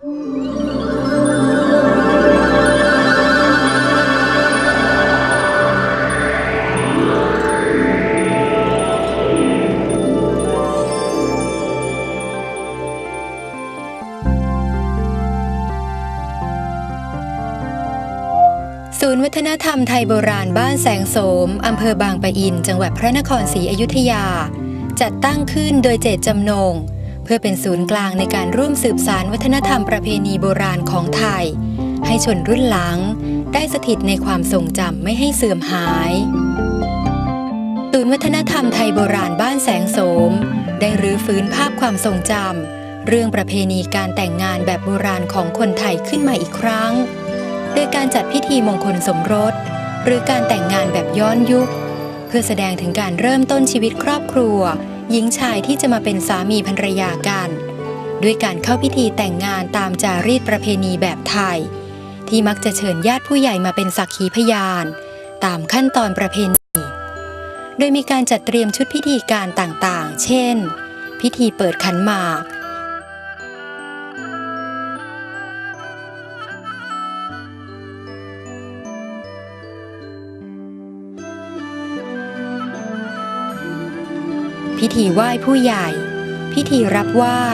ศูนย์วัฒนธรรมไทยโบราณบ้านแสงโสม อำเภอบางปะอิน จังหวัดพระนครศรีอยุธยา จัดตั้งขึ้นโดยเจตจำนง พื่อเป็นศูนย์กลางในการร่วมสืบสารวัฒนธรรมประเพณีโบราณของไทย ให้ชนรุ่นหลัง ได้สถิตในความทรงจำไม่ให้เสื่อมหายศูนย์วัฒนธรรมไทยโบราณบ้านแสงโสม ได้รื้อฟื้นภาพความทรงจำเรื่องประเพณีการแต่งงานแบบโบราณของคนไทยขึ้นมาอีกครั้ง โดยการจัดพิธีมงคลสมรส หรือการแต่งงานแบบย้อนยุค เพื่อแสดงถึงการเริ่มต้นชีวิตครอบครัว หญิงชายที่จะมาเป็นสามีภรรยากัน ด้วยการเข้าพิธีแต่งงานตามจารีตประเพณีแบบไทย ที่มักจะเชิญญาติผู้ใหญ่มาเป็นสักขีพยาน ตามขั้นตอนประเพณี โดยมีการจัดเตรียมชุดพิธีการต่างๆ เช่น พิธีเปิดขันหมาก พิธีไหว้ผู้ใหญ่ พิธีรับไหว้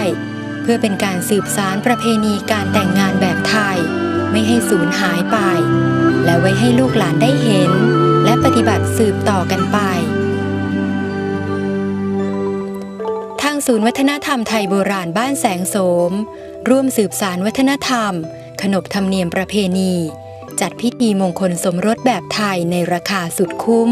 เพื่อเป็นการสืบสารประเพณีการแต่งงานแบบไทย ไม่ให้สูญหายไป และไว้ให้ลูกหลานได้เห็น และปฏิบัติสืบต่อกันไป ทางศูนย์วัฒนธรรมไทยโบราณบ้านแสงโสม ร่วมสืบสารวัฒนธรรม ขนบธรรมเนียมประเพณี จัดพิธีมงคลสมรสแบบไทยในราคาสุดคุ้ม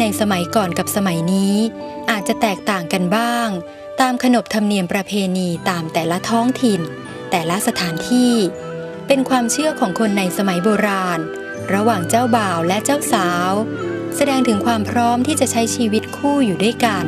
ในสมัยก่อนกับสมัยนี้ อาจจะแตกต่างกันบ้าง ตามขนบธรรมเนียมประเพณีตามแต่ละท้องถิ่น แต่ละสถานที่ เป็นความเชื่อของคนในสมัยโบราณ ระหว่างเจ้าบ่าวและเจ้าสาว แสดงถึงความพร้อมที่จะใช้ชีวิตคู่อยู่ด้วยกัน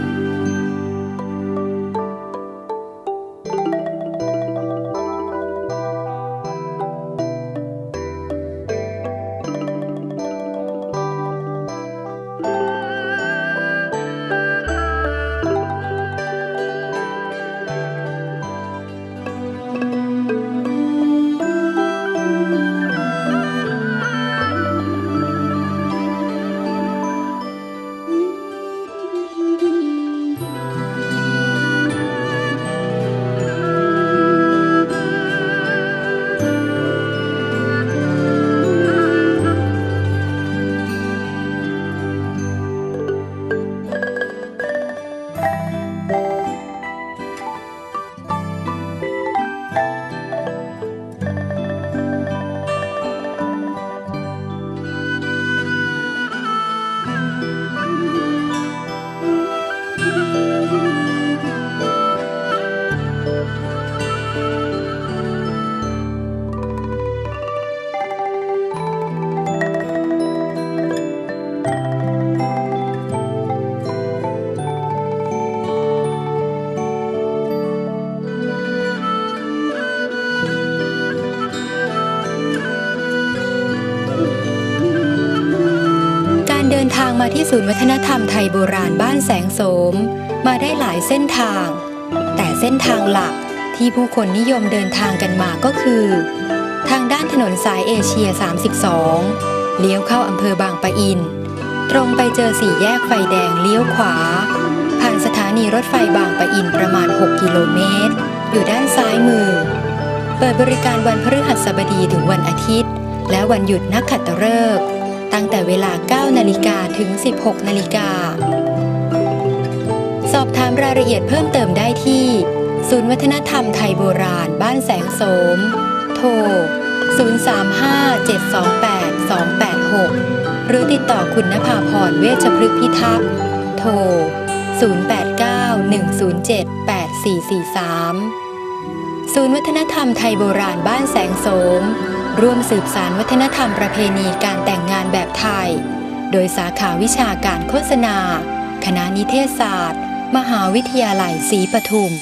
มาที่ศูนย์วัฒนธรรมไทยโบราณบ้านแสงโสม มาได้หลายเส้นทาง แต่เส้นทางหลักที่ผู้คนนิยมเดินทางกันมาก็คือ ทางด้านถนนสายเอเชีย 32 เลี้ยวเข้าอำเภอบางปะอิน ตรงไปเจอสี่แยกไฟแดงเลี้ยวขวา ผ่านสถานีรถไฟบางปะอินประมาณ 6 กิโลเมตร อยู่ด้านซ้ายมือ เปิดบริการวันพฤหัสบดีถึงวันอาทิตย์ และวันหยุดนักขัตฤกษ์ ตั้งแต่เวลา 9 นาฬิกาถึง 16 นาฬิกา สอบถามรายละเอียดเพิ่มเติมได้ที่ ศูนย์วัฒนธรรมไทยโบราณ บ้านแสงโสม โทร 035-728-286 หรือติดต่อคุณนภาพรเวชพฤกษ์พิทักษ์ โทร 089-107-8443 ศูนย์วัฒนธรรมไทยโบราณบ้านแสงโสม ร่วมสืบสารวัฒนธรรมประเพณีการแต่งงานแบบไทย โดยสาขาวิชาการโฆษณา คณะนิเทศศาสตร์ มหาวิทยาลัยศรีปทุม